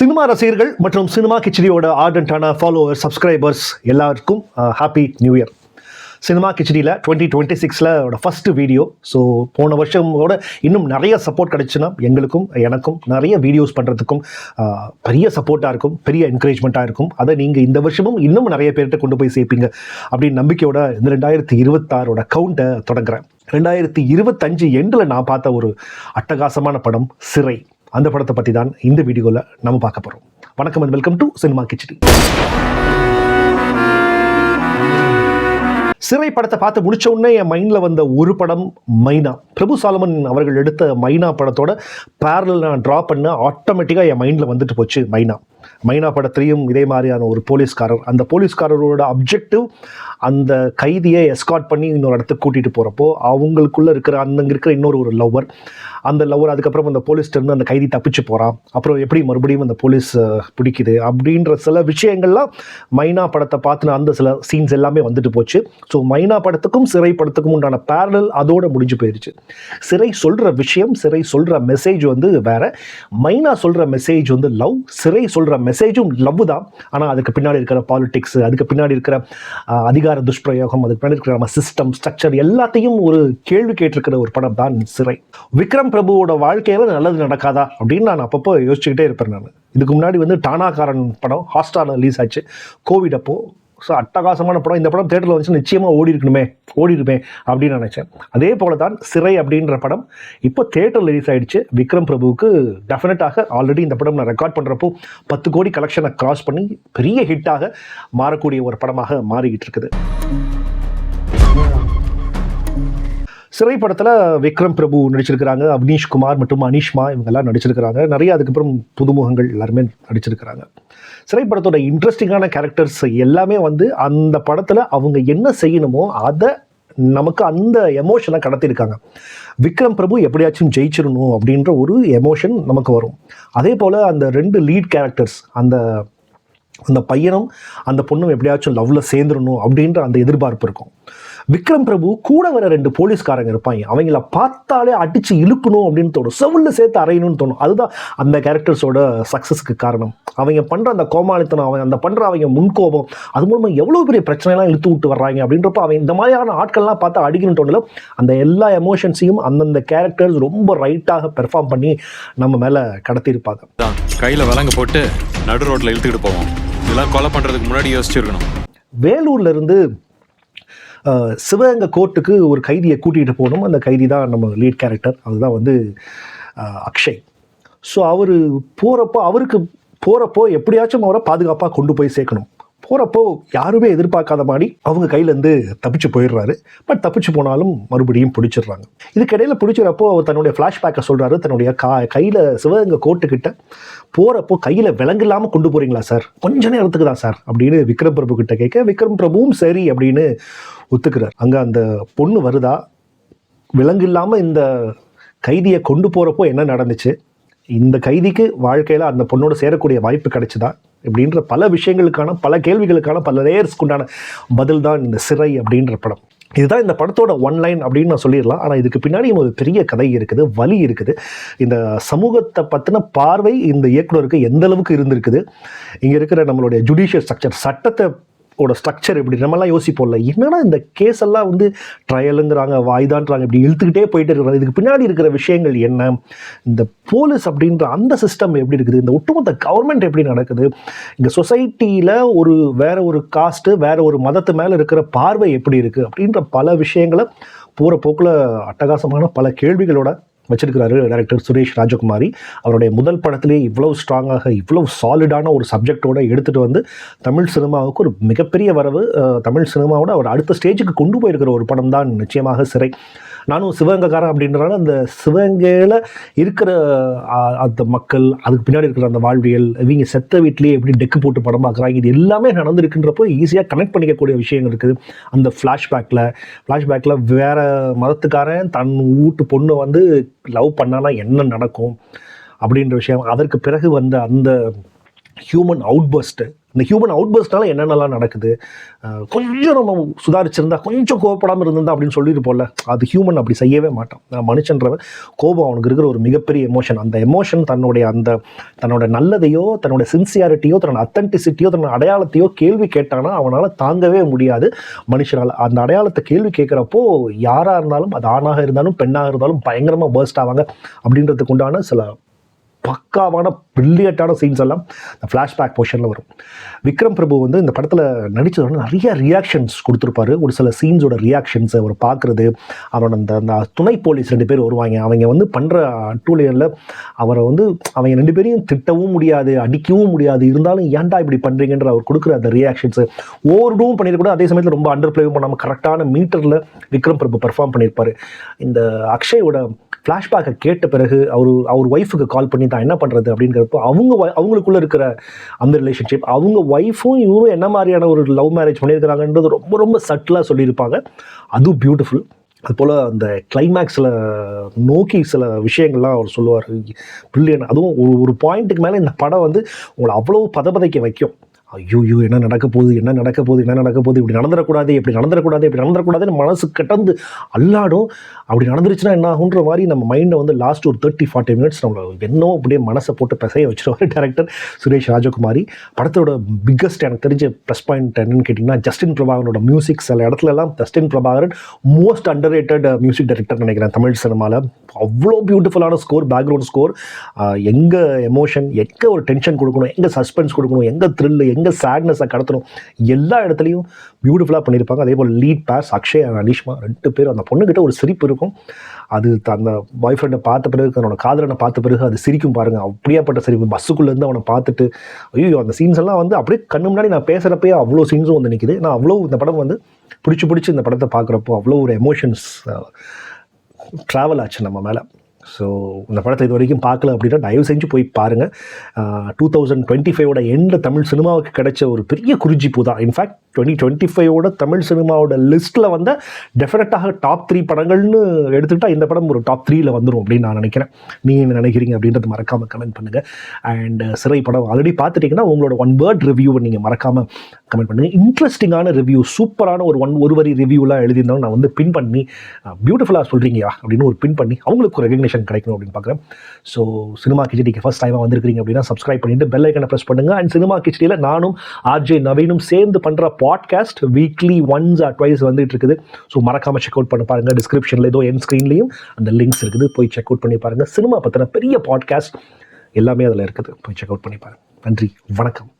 Cinema ரசிகர்கள் மற்றும் cinema கிச்சடியோட ஆர்டன்டான ஃபாலோவர் சப்ஸ்கிரைபர்ஸ் எல்லாருக்கும் ஹாப்பி நியூ இயர் சினிமா கிச்சடியில் டுவெண்ட்டி டுவெண்ட்டி சிக்ஸில் ஃபஸ்ட் வீடியோ ஸோ போன வருஷமோட இன்னும் நிறைய சப்போர்ட் கிடச்சுன்னா எங்களுக்கும் எனக்கும் நிறைய வீடியோஸ் பண்ணுறதுக்கும் uh, பெரிய சப்போர்ட்டாக இருக்கும் பெரிய என்கரேஜ்மெண்ட்டாக இருக்கும். அதை நீங்கள் இந்த வருஷமும் இன்னும் நிறைய பேர்கிட்ட கொண்டு போய் சேர்ப்பீங்க அப்படின்னு நம்பிக்கையோட இந்த ரெண்டாயிரத்தி இருபத்தாறோட கவுண்ட்டை தொடங்குறேன். ரெண்டாயிரத்தி இருபத்தஞ்சு எண்டில் நான் பார்த்த ஒரு அட்டகாசமான படம் சிறை. அந்த படத்தை பற்றி தான் இந்த வீடியோவில் நம்ம பார்க்க போகிறோம் வணக்கம் and welcome to cinema Kichadi Sirai படத்தை பார்த்து முடிச்ச உடனே என் மைண்டில் வந்த ஒரு படம் மைனா. பிரபு சாலமன் அவர்கள் எடுத்த மைனா படத்தோட பேரல் நான் ட்ரா பண்ண ஆட்டோமேட்டிக்காக என் மைண்டில் வந்துட்டு போச்சு மைனா. மைனா படத்துலையும் இதே மாதிரியான ஒரு போலீஸ்காரர் அந்த போலீஸ்காரரோட அப்ஜெக்டிவ் அந்த கைதியை எஸ்காட் பண்ணி இன்னொரு இடத்துக்கு கூட்டிகிட்டு போகிறப்போ அவங்களுக்குள்ளே இருக்கிற அந்த இருக்கிற இன்னொரு ஒரு லவ்வர் அந்த லவ்வர் அதுக்கப்புறம் அந்த போலீஸ்டேருந்து அந்த கைதி தப்பிச்சு போகிறான் அப்புறம் எப்படி மறுபடியும் அந்த போலீஸ் பிடிக்குது? அப்படின்ற சில விஷயங்கள்லாம் மைனா படத்தை பார்த்து அந்த சில சீன்ஸ் எல்லாமே வந்துட்டு போச்சு. ஸோ மைனா படத்துக்கும் சிறை படத்துக்கும் உண்டான பேரல் அதோட முடிஞ்சு போயிருச்சு. சிறை சொல்கிற விஷயம் சிறை சொல்கிற மெசேஜ் வந்து வேற. மைனா சொல்கிற மெசேஜ் வந்து லவ் சிறை சொல்கிற மெசேஜும் லவ் தான். ஆனால் அதுக்கு பின்னாடி இருக்கிற பாலிடிக்ஸ் அதுக்கு பின்னாடி இருக்கிற அதிகார துஷ்பிரயோகம் அதுக்கு பின்னாடி இருக்கிற நம்ம சிஸ்டம் ஸ்ட்ரக்சர் எல்லாத்தையும் ஒரு கேள்வி கேட்டிருக்கிற ஒரு படம் தான் சிறை. விக்ரம் பிரபுவோட வாழ்க்கையில் நல்லது நடக்காதா? அப்படின்னு நான் அப்பப்போ யோசிச்சுக்கிட்டே இருப்பேன் நான். இதுக்கு முன்னாடி வந்து டானாக்காரன் படம் ஹாட்ஸ்டாரில் ரிலீஸ் ஆச்சு. கோவிட் அப்போது ஸோ அட்டகாசமான படம் இந்த படம் தேட்டரில் வந்துச்சு நிச்சயமாக ஓடி இருக்கணுமே ஓடி இருப்பேன் அப்படின்னு நினச்சேன். அதே போல தான் சிறை அப்படின்ற படம் இப்போ தேட்டர் ரிலீஸ் ஆகிடுச்சு விக்ரம் பிரபுவுக்கு டெஃபினட்டாக ஆல்ரெடி இந்த படம் நான் ரெக்கார்ட் பண்ணுறப்போ பத்து கோடி கலெக்ஷனை கிராஸ் பண்ணி பெரிய ஹிட்டாக மாறக்கூடிய ஒரு படமாக மாறிக்கிட்டு இருக்குது. சிறை படத்தில் விக்ரம் பிரபு நடிச்சிருக்கிறாங்க அவ்னீஷ் குமார் மற்றும் அனீஷ்மா இவங்கெல்லாம் நடிச்சிருக்கிறாங்க. நிறைய அதுக்கப்புறம் புதுமுகங்கள் எல்லாருமே நடிச்சிருக்கிறாங்க. சிறை படத்தோட இன்ட்ரெஸ்டிங்கான கேரக்டர்ஸ் எல்லாமே வந்து அந்த படத்தில் அவங்க என்ன செய்யணுமோ அதை நமக்கு அந்த எமோஷனை கடத்திருக்காங்க விக்ரம் பிரபு எப்படியாச்சும் ஜெயிச்சிடணும் அப்படின்ற ஒரு எமோஷன் நமக்கு வரும். அதே போல் அந்த ரெண்டு லீட் கேரக்டர்ஸ் அந்த அந்த பையனும் அந்த பொண்ணும் எப்படியாச்சும் லவ்வில் சேர்ந்துடணும் அப்படின்ற அந்த எதிர்பார்ப்பு இருக்கும். விக்ரம் பிரபு கூட வர ரெண்டு போலீஸ்காரங்க இருப்பாங்க. அவங்கள பார்த்தாலே அடிச்சு இழுக்கணும் அப்படின்னு தோணும். செவில்ல சேர்த்து அறையணும்னு தோணும். அதுதான் அந்த கேரக்டர்ஸோட சக்ஸஸ்க்கு காரணம். அவங்க பண்ற அந்த கோமாளித்தனம் அவங்க அந்த பண்ற அவங்க முன்கோபம் அது மூலமா எவ்வளவு பெரிய பிரச்சனைலாம் இழுத்து விட்டு வர்றாங்க அப்படின்றப்ப அவன் இந்த மாதிரியான ஆட்கள்லாம் பார்த்து அடிக்கணும்னு தோணல. அந்த எல்லா எமோஷன்ஸையும் அந்தந்த கேரக்டர்ஸ் ரொம்ப ரைட்டாக பெர்ஃபார்ம் பண்ணி நம்ம மேல கடத்தியிருப்பாங்க. கையில விலங்கு போட்டு நடு ரோட்ல இழுத்துக்கிட்டு போவோம். இதெல்லாம் கொலை பண்றதுக்கு முன்னாடி யோசிச்சிருக்கணும். வேலூர்ல இருந்து அஹ், சிவகங்கை கோர்ட்டுக்கு ஒரு கைதியை கூட்டிகிட்டு போகணும். அந்த கைதி தான் நம்ம லீட் கேரக்டர் அதுதான் வந்து அக்ஷய். ஸோ அவர் போகிறப்போ அவருக்கு போகிறப்போ எப்படியாச்சும் அவரை பாதுகாப்பாக கொண்டு போய் சேர்க்கணும். போகிறப்போ யாருமே எதிர்பார்க்காத மாதிரி அவங்க கையிலேருந்து தப்பிச்சு போயிடுறாரு. பட் தப்பிச்சு போனாலும் மறுபடியும் பிடிச்சிடுறாங்க. இதுக்கிடையில் பிடிச்சிறப்போ அவர் தன்னுடைய ஃப்ளாஷ்பேக்கை சொல்கிறாரு தன்னுடைய கா கையில் சிவகங்கை கோர்ட்டுக்கிட்ட போகிறப்போ கையில் விலங்கு இல்லாமல் கொண்டு போகிறீங்களா சார் கொஞ்ச நேரத்துக்கு தான் சார் அப்படின்னு விக்ரம் பிரபு கிட்ட கேட்க விக்ரம் பிரபுவும் சரி அப்படின்னு ஒத்துக்கிறார். அங்கே அந்த பொண்ணு வருதா? விலங்கு இல்லாமல் இந்த கைதியை கொண்டு போகிறப்போ என்ன நடந்துச்சு? இந்த கைதிக்கு வாழ்க்கையில் அந்த பொண்ணோட சேரக்கூடிய வாய்ப்பு கிடைச்சுதா? இப்படின்ற பல விஷயங்களுக்கான பல கேள்விகளுக்கான பல லேயர்ஸ்க்கு உண்டான பதில் தான் இந்த சிறை அப்படின்ற படம். இதுதான் இந்த படத்தோட ஒன் லைன் அப்படின்னு நான் சொல்லிடலாம். ஆனால் இதுக்கு பின்னாடியும் ஒரு பெரிய கதை இருக்குது வலி இருக்குது. இந்த சமூகத்தை பற்றின பார்வை இந்த இயக்குனருக்கு எந்த அளவுக்கு இருந்திருக்குது? இங்கே இருக்கிற நம்மளுடைய ஜுடிஷியல் ஸ்ட்ரக்சர் சட்டத்தை ஓட ஸ்ட்ரக்சர் இப்படி நம்மலாம் யோசிப்போம்ல. என்னன்னா இந்த கேஸ் எல்லாம் வந்து ட்ரையலுங்கிறாங்க வாய்தான்றாங்க இப்படி இழுத்துக்கிட்டே போயிட்டு இருக்கிறாங்க இதுக்கு பின்னாடி இருக்கிற விஷயங்கள் என்ன? இந்த போலீஸ் அப்படின்ற அந்த சிஸ்டம் எப்படி இருக்குது? இந்த ஒட்டுமொத்த கவர்மெண்ட் எப்படி நடக்குது? இங்கே சொசைட்டியில் ஒரு வேற ஒரு காஸ்ட்டு வேற ஒரு மதத்து மேலே இருக்கிற பார்வை எப்படி இருக்குது அப்படின்ற பல விஷயங்களை போகிற போக்கில் அட்டகாசமான பல கேள்விகளோட வச்சிருக்கிறாரு டைரக்டர் சுரேஷ் ராஜகுமாரி. அவருடைய முதல் படத்திலேயே இவ்வளோ ஸ்ட்ராங்காக இவ்வளோ சாலிடான ஒரு சப்ஜெக்டோடு எடுத்துகிட்டு வந்து தமிழ் சினிமாவுக்கு ஒரு மிகப்பெரிய வரவு தமிழ் சினிமாவோட அவர் அடுத்த ஸ்டேஜுக்கு கொண்டு போயிருக்கிற ஒரு படம் தான் நிச்சயமாக சிறை. நானும் சிவகங்கைக்காரன் அப்படின்றனால அந்த சிவகங்கையில் இருக்கிற அந்த மக்கள் அதுக்கு பின்னாடி இருக்கிற அந்த வாழ்வியல் இவங்க செத்த வீட்லேயே எப்படி டெக்கு போட்டு படம் பார்க்குறாங்க இது எல்லாமே நடந்திருக்குன்றப்போ ஈஸியாக கனெக்ட் பண்ணிக்கக்கூடிய விஷயங்கள் இருக்குது. அந்த ஃப்ளாஷ்பேக்கில் ஃப்ளாஷ்பேக்கில் வேறு மதத்துக்காரன் தன் வீட்டு பொண்ணை வந்து லவ் பண்ணானா என்ன நடக்கும்? அப்படின்ற விஷயம். அதற்கு பிறகு வந்த அந்த ஹியூமன் அவுட்பர்ஸ்ட்டு இந்த ஹியூமன் அவுட்பர்ஸ்னால என்னென்னலாம் நடக்குது? கொஞ்சம் நம்ம சுதாரிச்சிருந்தா கொஞ்சம் கோவப்படாமல் இருந்திருந்தா அப்படின்னு சொல்லியிருப்போம்ல அது ஹியூமன் அப்படி செய்யவே மாட்டான். நான் மனுஷன்றவன் கோபம் அவனுக்கு இருக்கிற ஒரு மிகப்பெரிய எமோஷன் அந்த எமோஷன் தன்னுடைய அந்த தன்னோட நல்லதையோ தன்னோட சின்சியாரிட்டியோ தன்னோட அத்தன்டிசிட்டியோ தன்னோட அடையாளத்தையோ கேள்வி கேட்டானா அவனால் தாங்கவே முடியாது மனுஷனால். அந்த அடையாளத்தை கேள்வி கேட்குறப்போ யாராக இருந்தாலும் அது ஆணாக இருந்தாலும் பெண்ணாக இருந்தாலும் பயங்கரமாக பர்ஸ்ட் ஆவாங்க. அப்படின்றதுக்கு உண்டான சில பக்காவான பில்லியட்டான சீன்ஸ் எல்லாம் இந்த ஃப்ளாஷ்பேக் போர்ஷனில் வரும். விக்ரம் பிரபு வந்து இந்த படத்தில் நடித்ததோட நிறைய ரியாக்ஷன்ஸ் கொடுத்துருப்பாரு. ஒரு சில சீன்ஸோட ரியாக்ஷன்ஸை அவர் பார்க்குறது அவரோட அந்த அந்த துணை போலீஸ் ரெண்டு பேர் வருவாங்க. அவங்க வந்து பண்ணுற அட்டூழியரில் அவரை வந்து அவங்க ரெண்டு பேரையும் திட்டவும் முடியாது அடிக்கவும் முடியாது. இருந்தாலும் ஏன்டா இப்படி பண்ணுறீங்கன்ற அவர் கொடுக்குற அந்த ரியாக்ஷன்ஸ் ஓவர்டூவும் பண்ணியிருக்கூட அதே சமயத்தில் ரொம்ப அண்டர் பிளேவும் பண்ணாமல் கரெக்டான மீட்டரில் விக்ரம் பிரபு பெர்ஃபார்ம் பண்ணியிருப்பார். இந்த அக்ஷயோட ஃப்ளாஷ்பேக்கை கேட்ட பிறகு அவர் அவர் ஒய்ஃபுக்கு கால் பண்ணி தான் என்ன பண்ணுறது அப்படிங்கிறப்போ அவங்க அவங்களுக்குள்ளே இருக்கிற அந்த ரிலேஷன்ஷிப் அவங்க ஒய்ஃபும் இவரும் என்ன மாதிரியான ஒரு லவ் மேரேஜ் பண்ணியிருக்கிறாங்கன்றது ரொம்ப ரொம்ப சட்டிலாக சொல்லியிருப்பாங்க. அதுவும் பியூட்டிஃபுல் அதுபோல் அந்த கிளைமேக்ஸில் நோக்கி சில விஷயங்கள்லாம் அவர் சொல்லுவார். பிரில்லியன் அதுவும் ஒரு ஒரு பாயிண்ட்டுக்கு மேலே இந்த படம் வந்து உங்களை அவ்வளோ பதபதைக்க வைக்கும். ஐயோ ஐயோ என்ன நடக்க போகுது என்ன நடக்க போகுது என்ன நடக்க போகுது இப்படி நடந்துடக்கூடாது இப்படி நடந்துடக்கூடாது இப்படி நடந்துடக்கூடாதுன்னு மனசு கட்டந்து அல்லாடும். அப்படி நடந்துருச்சுன்னா என்ன ஆகுன்ற மாதிரி நம்ம மைண்டை வந்து லாஸ்ட் ஒரு தேர்ட்டி ஃபார்ட்டி மினிட்ஸ் நம்மளை என்னோ அப்படியே மனசை போட்டு பிசைய வச்சிருவார் டேரக்டர் சுரேஷ் ராஜகுமாரி. படத்தோட பிக்கஸ்ட் எனக்கு தெரிஞ்ச ப்ளஸ் பாயிண்ட் என்னன்னு கேட்டிங்கன்னா ஜஸ்டின் பிரபாகரனோட மியூசிக் சில இடத்துலலாம் Justin Prabhakaran most underrated music director நினைக்கிறேன் தமிழ் சினிமாவில் அவ்வளோ பியூட்டிஃபுல்லான ஸ்கோர் பேக்ரவுண்ட் ஸ்கோர் எங்கே எமோஷன் எங்கே ஒரு டென்ஷன் கொடுக்கணும் எங்கே சஸ்பென்ஸ் கொடுக்கணும் எங்கே த்ரில்லு எங்கே சேட்னஸை கடத்தணும். எல்லா இடத்துலையும் பியூட்டிஃபுல்லாக பண்ணியிருப்பாங்க அதே போல் lead face Akshay and Anishma ரெண்டு பேரும். அந்த பொண்ணுக்கிட்ட ஒரு சிரிப்பு இருக்கும். அது த- அந்த பாய் ஃப்ரெண்டை பார்த்த பிறகு தன்னோட காதலனை பார்த்த பிறகு அது சிரிக்கும் பாருங்கள் அப்படியாப்பட்ட சிரிப்பு. பஸ்ஸுக்குள்ளேருந்து அவனை பார்த்துட்டு ஐயோ அந்த சீன்ஸ் எல்லாம் வந்து அப்படியே கண்ணு முன்னாடி நான் பேசுகிறப்பே அவ்வளோ சீன்ஸும் வந்து நிற்கிது நான் அவ்வளோ இந்த படம் வந்து பிடிச்சி பிடிச்சி இந்த படத்தை பார்க்குறப்போ அவ்வளோ ஒரு எமோஷன்ஸ் ட்ராவல் ஆச்சு நம்ம மேலே. ஸோ இந்த படத்தை இது வரைக்கும் பார்க்கல அப்படின்னா தயவு செஞ்சு போய் பாருங்கள் டூ தௌசண்ட் டுவெண்ட்டி ஃபைவோட எண்டில் தமிழ் சினிமாவுக்கு கிடைச்ச ஒரு பெரிய குறிஞ்சிப்பூ தான். இன்ஃபேக்ட் டுவெண்ட்டி டுவெண்ட்டி ஃபைவோட தமிழ் சினிமாவோட லிஸ்ட்டில் வந்த டெஃபினட்டாக டாப் த்ரீ படங்கள்னு எடுத்துக்கிட்டால் இந்த படம் ஒரு டாப் த்ரீயில் வந்துடும் அப்படின்னு நான் நினைக்கிறேன். நீங்கள் என்ன நினைக்கிறீங்க அப்படின்றது மறக்காமல் கமெண்ட் பண்ணுங்கள் அண்ட் சிறை படம் ஆல்ரெடி பார்த்துட்டிங்கன்னா உங்களோட ஒன் வேர்ட் ரிவ்யூவை நீங்கள் மறக்காமல் கமெண்ட் பண்ணுங்கள் இன்ட்ரெஸ்டிங்கான ரிவ்யூ சூப்பரான ஒரு ஒன் ஒரு வரி ரிவ்யூலாம் எழுதியிருந்தாலும் நான் வந்து பின் பண்ணி பியூட்டிஃபுல்லாக சொல்கிறீங்கயா அப்படின்னு ஒரு பின் பண்ணி அவங்களுக்கு ஒரு ரெகக்னேஷன் கிடைக்கணும் அப்படின்னு பார்க்குறேன். ஸோ சினிமா கிச்சடிக்கு ஃபஸ்ட் டைமாக வந்திருக்கிறீங்க அப்படின்னா சப்ஸ்கிரைப் பண்ணிட்டு பெல் ஐக்கனை ப்ரெஸ் பண்ணுங்கள் அண்ட் சினிமா கிச்சடியில் நானும் ஆர்ஜே நவீனும் சேர்ந்து பண்ணுற podcast weekly once or twice வந்துட்டு இருக்குது ஸோ மறக்காமல் செக் அவுட் பண்ண பாருங்கள் டிஸ்கிரிப்ஷனில் ஏதோ என் ஸ்க்ரீன்லேயும் அந்த லிங்க்ஸ் இருக்குது. போய் செக் அவுட் பண்ணி பாருங்கள் சினிமா பற்றின பெரிய பாட்காஸ்ட் எல்லாமே அதில் இருக்குது. போய் செக் அவுட் பண்ணி பாருங்கள் நன்றி. வணக்கம்.